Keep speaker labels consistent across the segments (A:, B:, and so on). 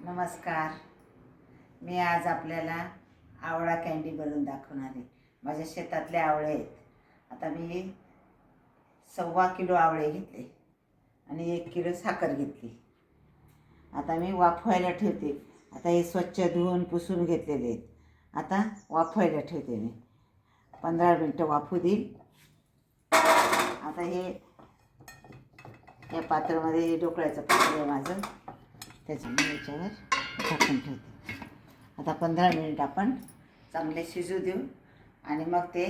A: नमस्कार. मी आज आपल्याला आवळा कँडी बनवून दाखवणार आहे. माझ्या शेतातले आवळे आहेत. आता मी सव्वा किलो आवळे घेतले आणि एक किलो साखर घेतली. आता मी वाफवायला ठेवते. आता हे स्वच्छ धुवून पुसून घेतलेले आहेत. आता वाफवायला ठेवते मी. पंधरा मिनटं वाफू देईल. आता हे या पात्रामध्ये हे ढोकळ्याचं पात्र आहे माझं. त्याच्यामुळे याच्यावर झाकून ठेवते. आता पंधरा मिनिट आपण चांगले शिजू देऊ आणि मग ते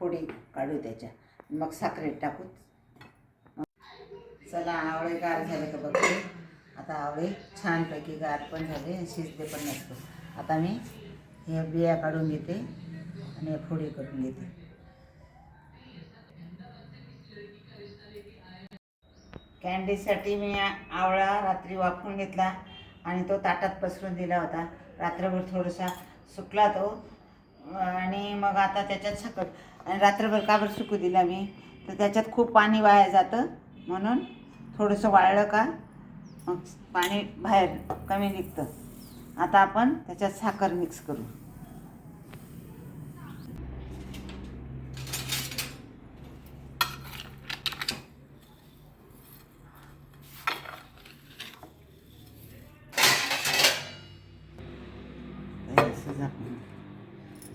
A: फोडी काढू त्याच्या. मग साखरेत टाकू. चला आवळे गार झाले का बघते आता आवळे छानपैकी गार पण झाले आणि शिजले पण नसतो आता मी हे बिया काढून घेते आणि फोडी करून घेते. कॅन्डीसाठी मी आवळा रात्री वापरून घेतला आणि तो ताटात पसरून दिला होता. रात्रभर थोडासा सुकला तो. आणि मग आता त्याच्यात साखर आणि रात्रभर का बरं सुकू दिला मी? तर त्याच्यात खूप पाणी वाया जातं म्हणून थोडंसं वाळलं का मग पाणी बाहेर कमी निघतं. आता आपण त्याच्यात साखर मिक्स करू हे असं झाकून.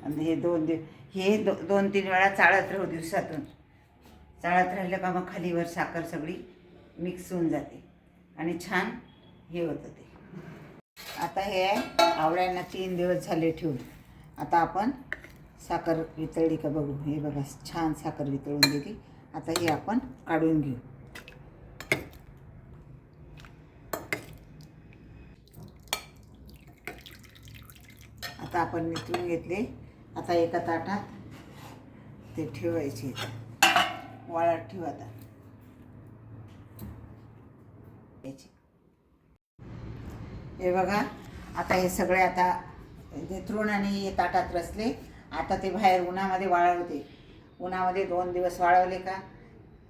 A: आणि हे दोन दिव हे दो दोन तीन वेळा चाळत राहू दिवसातून. चाळत राहिलं का मग खालीवर साखर सगळी मिक्स होऊन जाते. आणि छान हे होतं ते. आता हे आवळ्यांना तीन दिवस झाले ठेवून. आता आपण साखर वितळली का बघू. हे बघा छान साखर वितळून दिली आता हे आपण काढून घेऊ. आता आपण नितळून घेतले. आता एका ताटात ते ठेवायचे. वाळत ठेव आता. हे बघा आता हे सगळे आता निथरून आणि हे ताटात रचले आता ते बाहेर उन्हामध्ये वाळवते उन्हामध्ये दोन दिवस वाळवले का?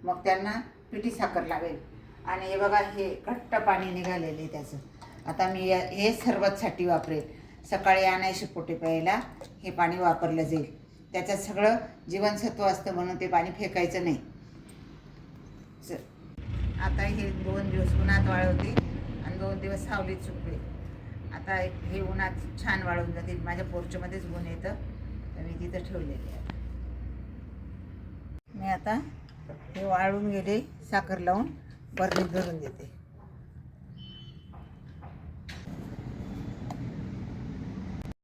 A: मग त्यांना पिठी साखर लागेल. आणि हे बघा हे घट्ट पाणी निघालेले त्याचं. आता मी या- हे सरबतसाठी वापरेल. सकाळी आणायचे पोटे प्यायला हे पाणी वापरलं जाईल. त्याच्यात सगळं जीवनसत्व असतं म्हणून ते पाणी फेकायचं नाही. स- आता हे दोन दिवस उन्हात वाळवते आणि दोन दिवस सावलीत सुकले आता हे उन्हात छान वाळून जाते. माझ्या पोर्चमध्येच गुण येतं. तर मी तिथं ठेवलेले आहे. मी आता हे वाळून गेले साखर लावून बरणीत भरून देते.